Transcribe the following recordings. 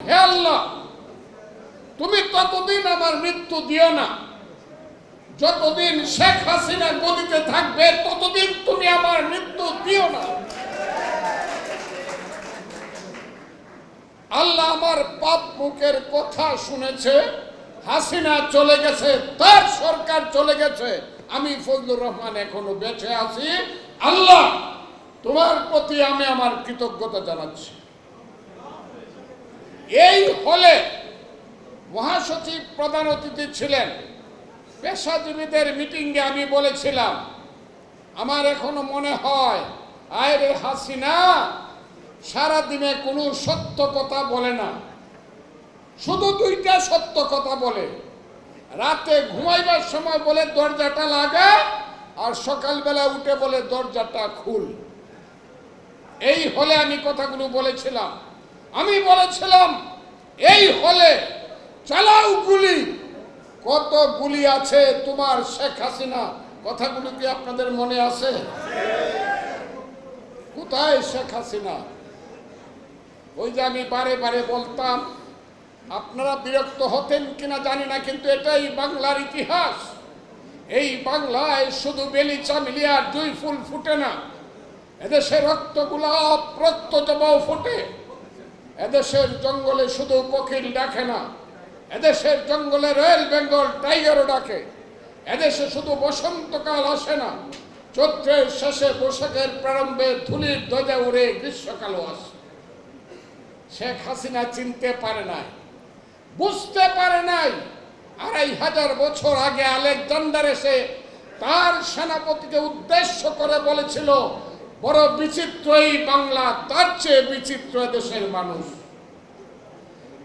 হে আল্লাহ, তুমি ততদিন আমার মৃত্যু দিও না। যতদিন শেখ হাসিনা গদিতে থাকবে, ততদিন তুমি আমার মৃত্যু দিও না। আল্লাহ আমার পাপ মুখের কথা শুনেছে, হাসিনা চলে গেছে, তার সরকার চলে গেছে। আমি ফজলুর রহমান এখনও বেঁচে আছি। আল্লাহ, তোমার প্রতি আমি আমার কৃতজ্ঞতা জানাচ্ছি। এই হলে মহাসচিব প্রধান অতিথি ছিলেন। পেশাজীবীদের মিটিংয়ে আমি বলেছিলাম, আমার এখনও মনে হয় আয়রে হাসিনা সারাদিনে কোনো সত্য কথা বলে না। শুধু দুইটা সত্য কথা বলে। রাতে ঘুমাইবার সময় বলে দরজাটা লাগা আর সকালবেলা উঠে বলে দরজাটা খুল। এই হলে আমি কথাগুলো বলেছিলাম। আমি বলেছিলাম, এই হলে চালাও গুলি। কত গুলি আছে তোমার শেখ হাসিনা? কথাগুলো কি আপনাদের মনে আছে? কোথায় শেখ হাসিনা? ওই যে আমি বারে বারে বলতাম, আপনারা বিরক্ত হতেন কিনা জানি না, কিন্তু এটাই বাংলার ইতিহাস। এই বাংলায় শুধু বেলি চামিলি আর দুই ফুল ফুটে না। এদেশে রক্ত গোলাপ রক্ত জবাও ফোটে। এদেশের জঙ্গলে শুধু কোকিল ডাকে না, এদেশের জঙ্গলে রয়্যাল বেঙ্গল টাইগারও ডাকে। এদেশে শুধু বসন্তকাল আসে না, চৈত্রের শেষে বৈশাখের প্রারম্ভে ধুলির ধ্বজা উড়ে গ্রীষ্মকালও আসে। শেখ হাসিনা চিনতে পারে নাই, বুঝতে পারে নাই, আড়াই হাজার বছর আগে আলেকজান্ডার এসে তার সেনাপতিকে উদ্দেশ্য করে বলেছিল বড় বিচিত্র এই বাংলা, তার চেয়ে বিচিত্র দেশের মানুষ।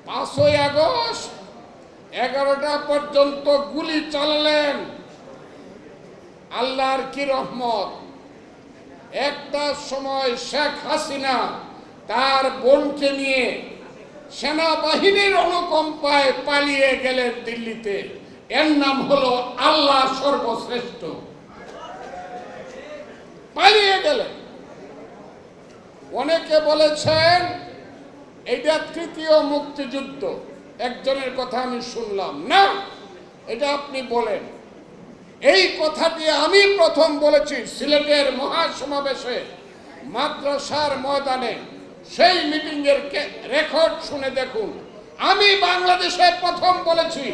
পাঁচই আগস্ট, এগারোটা পর্যন্ত গুলি চালালেন আল্লাহর কি রহমত। একটা সময় শেখ হাসিনা তার বোনকে নিয়ে সেনাবাহিনীর অনুকম্পায় পালিয়ে গেলেন দিল্লিতে। এর নাম হলো আল্লাহ সর্বশ্রেষ্ঠ। পালিয়ে গেলেন। অনেকে বলেছেন, এটা তৃতীয় মুক্তিযুদ্ধ। একজনের কথা আমি শুনলাম। না, এটা আপনি বলেন। এই কথাটি আমি প্রথম বলেছি সিলেটের মহাসমাবেশে, মাদ্রাসার ময়দানে। সেই মিটিং এর রেকর্ড শুনে দেখুন। আমি বাংলাদেশে প্রথম বলেছি,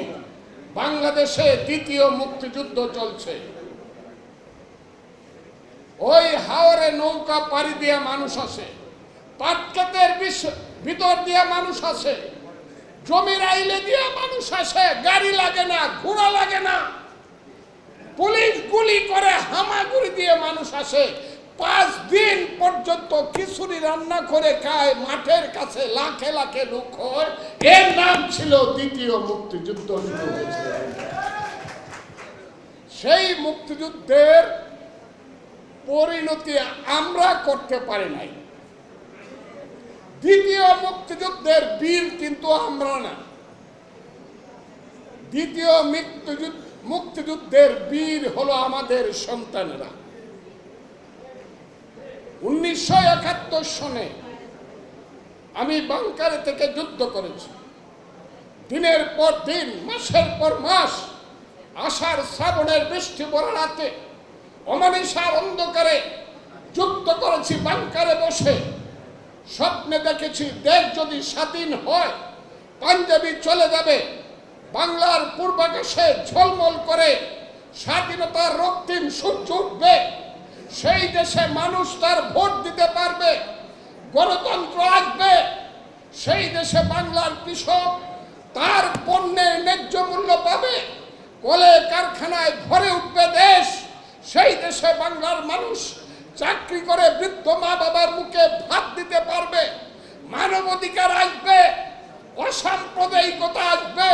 বাংলাদেশে দ্বিতীয় মুক্তিযুদ্ধ চলছে। ওই হাওরে নৌকা পাড়ি দিয়ে মানুষ আসে পাটকেতের ভিতর দিয়া মানুষ আসে জমির আইলে দিয়ে মানুষ আসে গাড়ি লাগে না, ঘোড়া লাগে না। পুলিশ গুলি করে হামাগুড়ি দিয়ে মানুষ আসে পাঁচ দিন পর্যন্ত খিচুড়ি রান্না করে খায় মাঠের কাছে লাখে লাখে লোক হয়। এর নাম ছিল দ্বিতীয় মুক্তিযুদ্ধ। সেই মুক্তিযুদ্ধের পরিণতি আমরা করতে পারি নাই। দ্বিতীয় মুক্তিযুদ্ধের বীর কিন্তু আমরা না। দ্বিতীয় মুক্তিযুদ্ধ, মুক্তিযুদ্ধের বীর হলো আমাদের সন্তানেরা। উনিশশো একাত্তর সনে আমি বাংকারে থেকে যুদ্ধ করেছি। দিনের পর দিন, মাসের পর মাস, আষাঢ় শ্রাবণের বৃষ্টি পড়া রাতে অমানিসার অন্ধকারে যুদ্ধ করেছি, বাংকারে বসে। স্বপ্নে দেখেছি দেশ যদি স্বাধীন হয়, পাঞ্জাবি চলে যাবে। বাংলার পূর্বাকাশে ঝলমল করে স্বাধীনতার রক্তিম সূর্য উঠবে। সেই দেশে মানুষ তার ভোট দিতে পারবে, গণতন্ত্র আসবে। সেই দেশে বাংলার কৃষক তার পণ্যের ন্যায্য মূল্য পাবে। কলে কারখানায় ভরে উঠবে দেশ। সেই দেশে বাংলার মানুষ চাকরি করে বৃদ্ধ মা বাবার মুখে ভাত দিতে পারবে মানবাধিকার আসবে, অসাম্প্রদায়িকতা আসবে।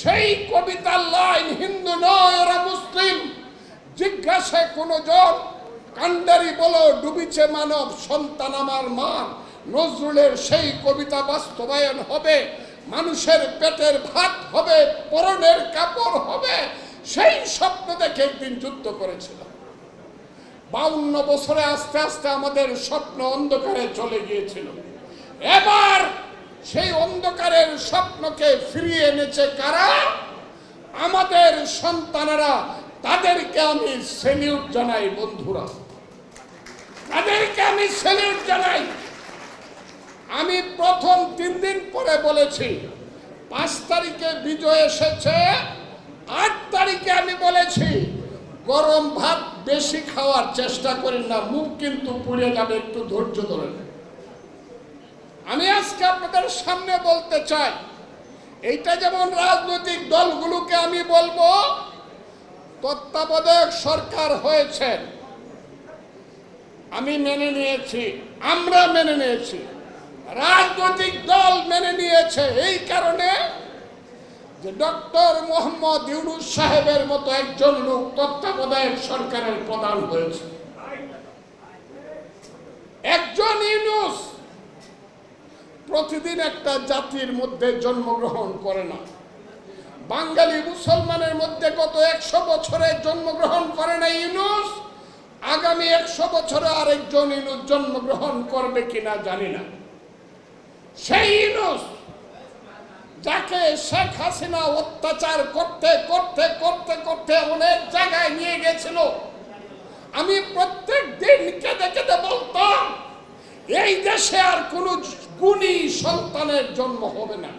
সেই কবিতার লাইন হিন্দু নয় ওরা মুসলিম। জিজ্ঞাসা কোনো জন, কান্ডারি বলো, ডুবিছে মানব সন্তান আমার মা। নজরুলের সেই কবিতা বাস্তবায়ন হবে, মানুষের পেটের ভাত হবে, পরনের কাপড় হবে সেই স্বপ্ন দেখে একদিন যুদ্ধ করেছিল। বাউন্ন বছরে আস্তে আস্তে আমাদের স্বপ্ন অন্ধকারে চলে গিয়েছিল। এবার সেই অন্ধকারের স্বপ্নকে ফিরিয়ে এনেছে কারা? আমাদের সন্তানেরা, তাদেরকে আমি সেলিউট জানাই, বন্ধুরা। তাদেরকে আমি সেলিউট জানাই। আমি প্রথম তিন দিন পরে বলেছি, পাঁচ তারিখে বিজয় এসেছে। আট তারিখে আমি বলেছি, গরম ভাত বেশি খাওয়ার চেষ্টা করেন না, মুখ কিন্তু পুড়ে যাবে, একটু ধৈর্য ধরেন আমি আজকে আপনাদের সামনে বলতে চাই, এইটা যেমন রাজনৈতিক দলগুলোকে আমি বলব, তত্ত্বাবধায়ক সরকার হয়েছেন। আমি মেনে নিয়েছি, আমরা মেনে নিয়েছি, রাজনৈতিক দল মেনে নিয়েছে, এই কারণে যে ডক্টর মোহাম্মদ ইউনুস সাহেবের মতো একজন লোক তত্ত্বাবধায়ক সরকারের প্রধান হয়েছে। একজন ইউনুস প্রতিদিন একটা জাতির মধ্যে জন্মগ্রহণ করে না। বাঙালি মুসলমানের মধ্যে গত একশো বছরে জন্মগ্রহণ করে না ইউনুস, আগামী একশো বছরে আরেকজন ইউনুস জন্মগ্রহণ করবে কিনা জানি না। সেই ইউনুস যাকে শেখ হাসিনা অত্যাচার করতে করতে করতে করতে অনেক জায়গায় নিয়ে গেছিল। আমি প্রত্যেক দিন কেঁদে কেঁদে বলতাম, এই দেশে আর কোনো গুণী সন্তানের জন্ম হবে না।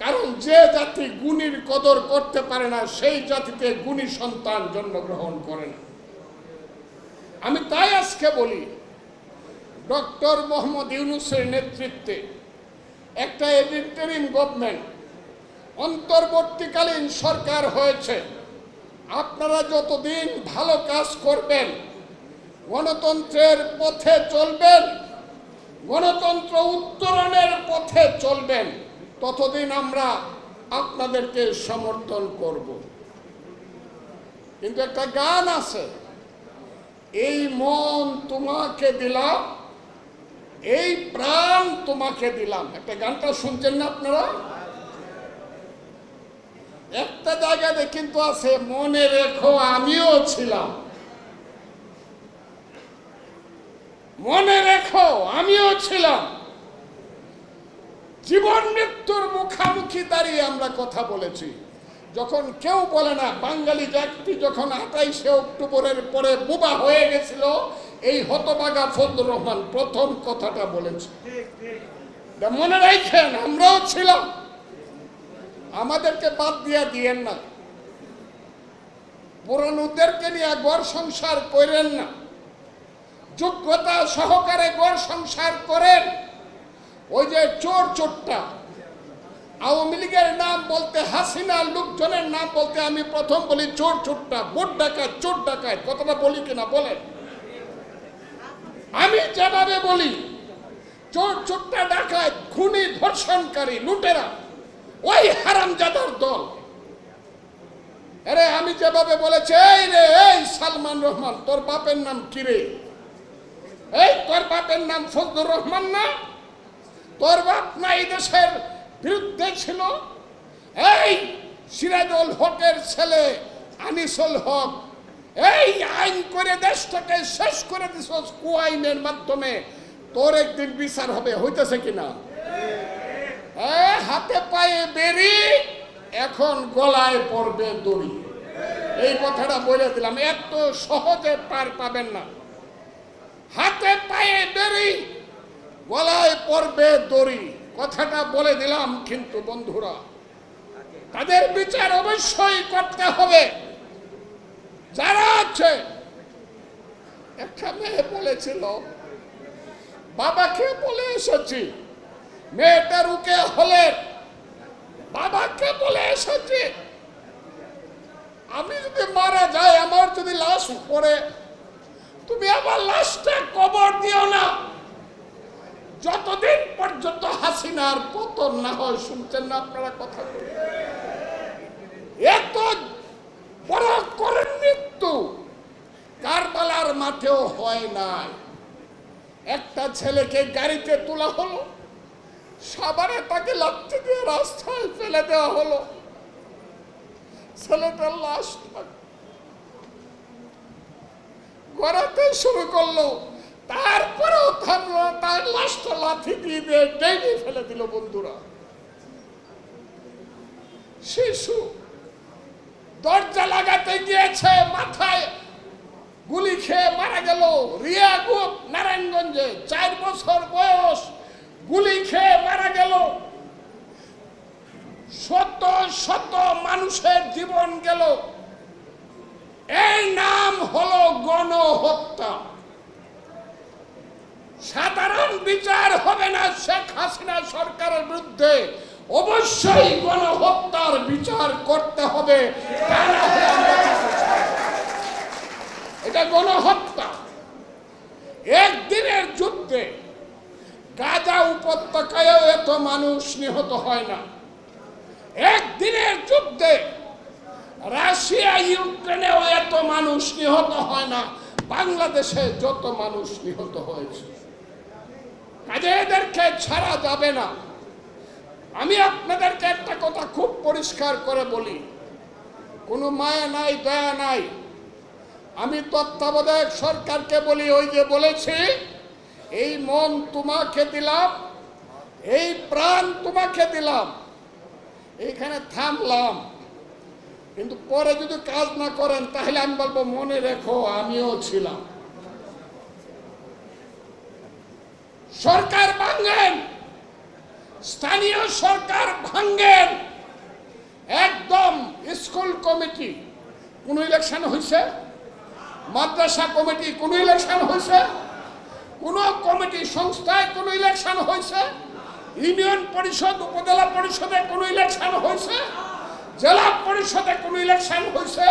কারণ যে জাতি গুণীর কদর করতে পারে না, সেই জাতিতে গুণী সন্তান জন্মগ্রহণ করে না। আমি তাই আজকে বলি, ডক্টর মোহাম্মদ ইউনুসের নেতৃত্বে একটা এডিটারিম গভর্নমেন্ট অন্তর্বর্তীকালীন সরকার হয়েছে। আপনারা যতদিন ভালো কাজ করবেন, গণতন্ত্রের পথে চলবেন, গণতন্ত্র উত্তরণের পথে চলবেন, ততদিন আমরা আপনাদেরকে সমর্থন করব। কিন্তু একটা গান আছে, এই মন তোমাকে দিলাম এই প্রাণ তোমাকে দিলাম। একটা গানটা শুনছেন না আপনারা? একটা জায়গাতে কিন্তু আছে, মনে রেখো আমিও ছিলাম। মনে রেখো আমিও ছিলাম। জীবন মৃত্যুর মুখামুখি দাঁড়িয়ে আমরা কথা বলেছি। যখন কেউ বলে না, বাঙালি জাতি যখন আঠাইশে অক্টোবরের পরে বোবা হয়ে গেছিল এই হতবাগা ফজলুর রহমান প্রথম কথাটা বলেছে। মনে রাখেন আমরাও ছিলাম। আমাদেরকে বাদ দিয়া দিয়েন না। পুরানোদেরকে নিয়ে গড় সংসার করেন না। যোগ্যতা সহকারে গড় সংসার করেন। ওই যে চোর চোরটা আওয়ামী লীগের নাম বলতে হাসিনা লোকজনের নাম বলতে আমি প্রথম বলি চোর চোরটা বোট ডাকাত চোর ডাকায় কথাটা বলি কিনা বলেন? আমি যেভাবে বলি, চোর চোরটা ডাকায় খুনি ধর্ষণকারী লুটেরা, ওই হারামজাদার দল। আরে আমি যেভাবে বলেছি, এই রে, এই সালমান রহমান, তোর বাপের নাম কি রে? এই তোর বাপের নাম ফজলুর রহমান না? তোর বাপ না এই দেশের বিরুদ্ধে ছিল? এই সিরাজুল হকের ছেলে আনিসুল হক এই আইন করে দেশটাকে শেষ করে দিস কুয়াইনের মাধ্যমে। তোর একদিন বিচার হবে, হইতেছে কিনা? হাতে পায়ে বেরি, এখন গলায় পড়বে দড়ি। এই কথাটা বলে দিলাম, এত সহজে পার পাবেন না। হাতে পায়ে বেরি, গলায় পড়বে দড়ি। কথাটা বলে দিলাম কিন্তু বন্ধুরা, তাদের বিচার অবশ্যই করতে হবে। যারা আছে একটা মেয়ে বলেছিল, বাবাকে বলে এসেছি, মেয়েটা রুকে হলে বাবাকে বলে এসেছি। আমি যদি মারা যাই, আমার যদি লাশ পড়ে তুমি আমার লাশটা কবর দিও না। যতদিন পর্যন্ত হাসিনার পতন না হয়, শুনছেন না আপনারা কথা? এত বড় করেন মৃত্যু কারবালার মাঠেও হয় নাই। একটা ছেলেকে গাড়িতে তোলা হলো, সাবারে তাকে লাথি দিয়ে রাস্তায় ফেলে দেওয়া হলো। ছেলেটার লাশ গড়াতে শুরু করল, তারপরেও থামলো, তার লাশটা লাথি দিয়ে দিয়ে ডেকে ফেলে দিল বন্ধুরা। শিশু দরজা লাগাতে গিয়েছে মাথায় গুলি খেয়ে মারা গেল। রিয়া গুপ নারায়ণগঞ্জে চার বছর বয়স, গুলি খেয়ে মারা গেল। শত শত মানুষের জীবন গেল। এই নাম হলো গণহত্যা। সাধারণ বিচার হবে না শেখ হাসিনা সরকারের বিরুদ্ধে। অবশ্যই গণহত্যার বিচার করতে হবে। তা না হলে আমরা। এটা গণহত্যা। একদিনের যুদ্ধে গাজা উপত্যকায়ও এত মানুষ নিহত হয় না। একদিনের যুদ্ধে রাশিয়া, ইউক্রেনেও এত মানুষ নিহত হয় না। বাংলাদেশে যত মানুষ নিহত হয়েছে। কাজে এদেরকে ছাড়া যাবে না। আমি আপনাদেরকে একটা কথা খুব পরিষ্কার করে বলি। কোনো মায়া নাই, দয়া নাই। আমি তত্ত্বাবধায়ক সরকারকে বলি, ওই যে বলেছি, এই মন তোমাকে দিলাম, এই প্রাণ তোমাকে দিলাম, এইখানে থামলাম। কিন্তু পরে যদি কাজ না করেন, তাহলে আমি বলব, মনে রেখো, আমিও ছিলাম। সরকার ভাঙ্গেন স্থানীয় সরকার ভাঙ্গেন একদম স্কুল কমিটি, কোন ইলেকশন হয়েছে মাদ্রাসা কমিটি কোন ইলেকশন হয়েছে? কোন কমিটি সংস্থায় কোন ইলেকশন হয়েছে? ইউনিয়ন পরিষদ, উপজেলা পরিষদে কোন ইলেকশন হয়েছে? জেলা পরিষদে কোন ইলেকশন হয়েছে?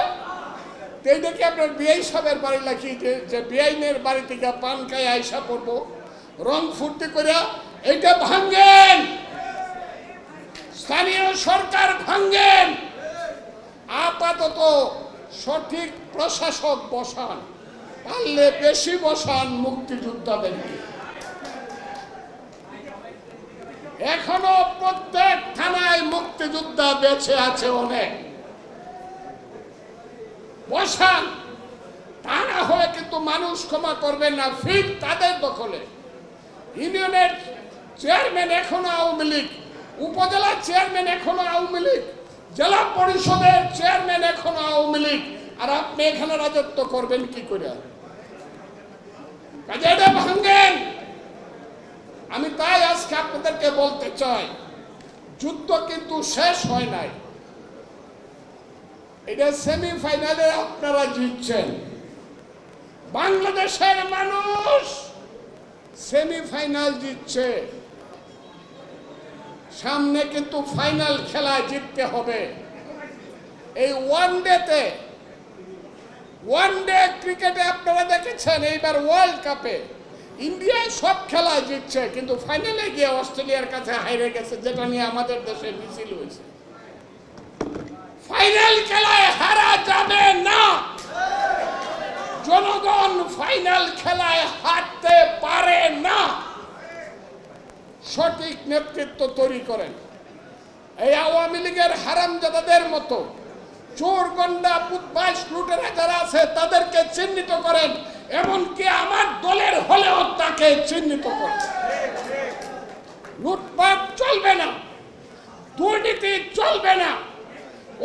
এইটা কি আপনার বিআই সাহেবের বাড়ি লাখি যে বিআইনের বাড়ি থেকে পান খাই আইসা পড়ব। রং ফুর্তি করে এইটা ভাঙ্গেন স্থানীয় সরকার ভাঙ্গেন আপাতত সঠিক প্রশাসক বসান, পারলে বেশি বসান মুক্তিযোদ্ধাদেরকে। এখনও প্রত্যেক থানায় মুক্তিযোদ্ধা বেঁচে আছে অনেক। বসান তা না হলে কিন্তু মানুষ ক্ষমা করবেন না ফির তাদের দখলে। ইউনিয়নের চেয়ারম্যান এখনও আওয়ামী লীগ উপজেলা চেয়ারম্যান এখনও আওয়ামী লীগ। জেলা পরিষদের চেয়ারম্যান এখনও আওয়ামী লীগ। আর আপনি এখানে রাজত্ব করবেন কি করে? কাজে এটা ভাঙ্গেন আমি তাই আজকে আপনাদেরকে বলতে চাই, যুদ্ধ কিন্তু শেষ হয় নাই। এটা সেমিফাইনালে আপনারা জিতছেন। বাংলাদেশের মানুষ সেমিফাইনাল জিতছে। সামনে কিন্তু ফাইনাল খেলায় জিততে হবে। এই ওয়ান ডেতে ওয়ান ডে ক্রিকেটে আপনারা দেখেছেন এইবার ওয়ার্ল্ড কাপে ইন্ডিয়া সব খেলায় জিতছে, কিন্তু ফাইনালে গিয়ে অস্ট্রেলিয়ার কাছে হাইরে গেছে, যেটা নিয়ে আমাদের দেশে মিছিল হয়েছে। ফাইনাল খেলায় হারা যাবে না। জনগণ ফাইনাল খেলায় হারতে পারে না। সঠিক নেতৃত্ব তৈরি করেন। এই আওয়ামী লীগের হারামজাদাদের মতো চোর গন্ডা পুতবাস লুটেরা যারা আছে, তাদেরকে চিহ্নিত করেন। এমনকি আমার দলের হলেও তাকে চিহ্নিত করেন। লুটপাট চলবে না, দুর্নীতি চলবে না,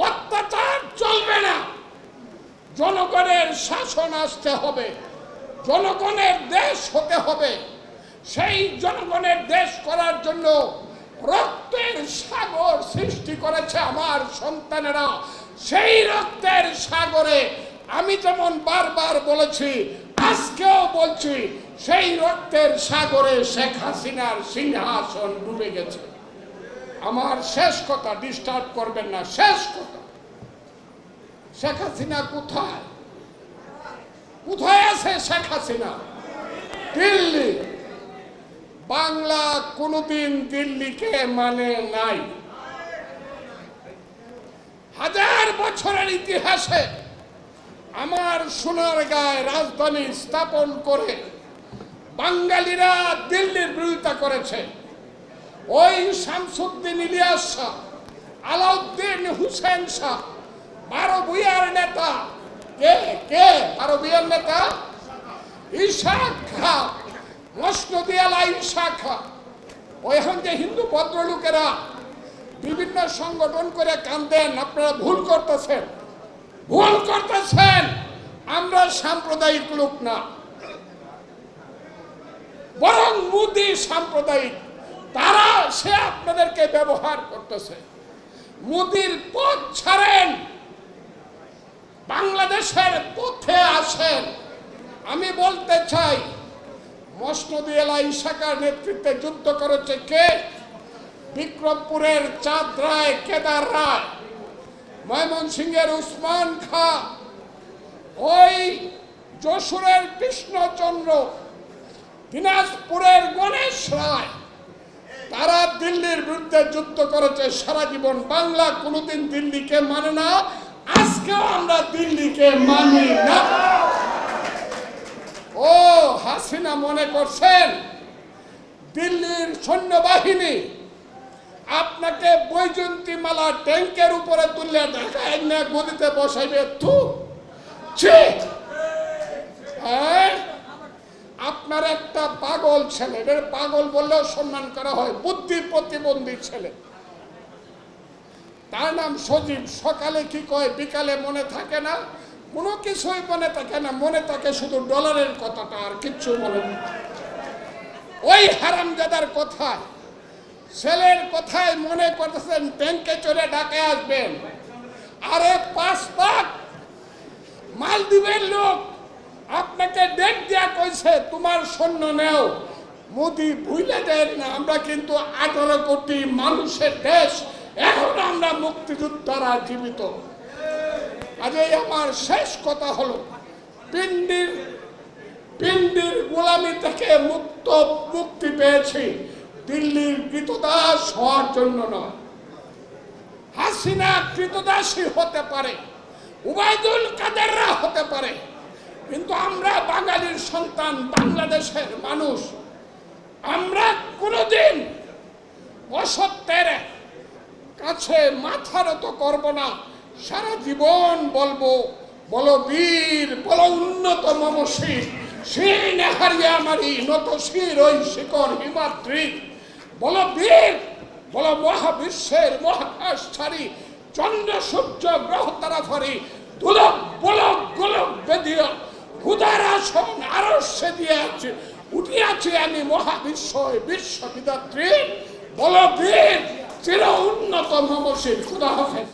অত্যাচার চলবে না। জনগণের শাসন আসতে হবে, জনগণের দেশ হতে হবে। সেই জনগণের দেশ করার জন্য রক্তের সাগর সৃষ্টি করেছে আমার সন্তানেরা। সেই রক্তের সাগরে আমি যেমন বারবার বলেছি, আজকেও বলছি, সেই রক্তের সাগরে শেখ হাসিনার সিংহাসন ডুবে গেছে। আমার শেষ কথা ডিস্টার্ব করবেন না, শেষ কথা। শেখ হাসিনা কোথায়? কোথায় আছে শেখ হাসিনা? দিল্লি। বাংলা কোনোদিন দিল্লিকে মানে নাই। হাজার বছরের ইতিহাসে আমার সোনার গায়ে রাজধানী স্থাপন করে বাঙালিরা দিল্লির বিরোধিতা করেছে। ওই শামসুদ্দিন ইলিয়াস শাহ, আলাউদ্দিন হুসেন শাহ বারো ভুইয়ার নেতা। কে কে? বারো ভুইয়ার নেতা? ইশাক খা মসনদি আলাই শাখা ওইখান যে হিন্দু ভদ্রলোকেরা বিভিন্ন সংগঠন করে কান্দেন, আপনারা ভুল করতেছেন। ভুল করতেছেন! আমরা সাম্প্রদায়িক লোক না। বরং মুদি সাম্প্রদায়িক। তারা, সে আপনাদেরকে ব্যবহার করতেছে। মুদির পথ ছাড়েন। বাংলাদেশের পথে আসেন। আমি বলতে চাই মসনদি এলা ইশাকার নেতৃত্বে যুদ্ধ করেছে কে? বিক্রমপুরের চাঁদ রায় কেদার রায়। ময়মনসিংহের উসমান খা। ওই যশোরের কৃষ্ণচন্দ্র। দিনাজপুরের গণেশ রায়। তারা দিল্লির বিরুদ্ধে যুদ্ধ করেছে সারা জীবন। বাংলা কোনোদিন দিল্লিকে মানে না। আজকেও আমরা দিল্লিকে মানি না। ও হাসিনা মনে করছেন? দিল্লির সৈন্যবাহিনী আপনাকে বৈজন্তী মালা ট্যাঙ্কের উপরে তুললে ঢাকায় গদিতে বসাইবে। তু হ্যাঁ? আপনার একটা পাগল ছেলে এর পাগল বললেও সম্মান করা হয়, বুদ্ধি প্রতিবন্ধী ছেলে। তার নাম সজীব। সকালে কি কয়, বিকালে মনে থাকে না? কোনো কিছুই মনে থাকে না, মনে থাকে শুধু ডলারের কথাটা আর কিচ্ছু মনে ওই হারামজাদার কথা ছেলের কথায় মনে করতেছেন ব্যাংকে চলে ডাকে আসবেন। আরে পাঁচ লাখ মালদ্বীপের লোক আপনাকে ডেট দেয়া কইছে, তোমার সৈন্য নেও। মোদি ভুলে দেন না, আমরা কিন্তু আঠারো কোটি মানুষের দেশ, এখন আমরা মুক্তিযোদ্ধারা জীবিত। আজ এই আমার শেষ কথা হলো পিন্ডির পিন্ডির গোলামি থেকে মুক্ত, মুক্তি পেয়েছি। দিল্লির কৃতদাস হওয়ার জন্য নয়। হাসিনা কৃতদাসী হতে পারে, উবায়দুল কাদেররা হতে পারে, কিন্তু আমরা বাঙালির সন্তান, বাংলাদেশের মানুষ। আমরা কোনোদিন অসত্যের কাছে মাথা নত করব না। সারা জীবন বলব, বলো বীর, বলো উন্নত মমশির সেই নেহারিয়া মারি নত শির ওই শিকর হিমাদ্রি। বলো বীর, বলো মহাবিশ্বের মহাকাশ ছাড়ি চন্দ্র, সূর্য, গ্রহ তারা ফরি দুলক, বলক, গোলক বেদিয়া খুদার আসন আরও সে দিয়ে আছে, উঠিয়াছি আমি মহাবিশ্ব বিশ্ববিদাত্রী বল বীর, চির উন্নত মমশির খুদা হাফেজ।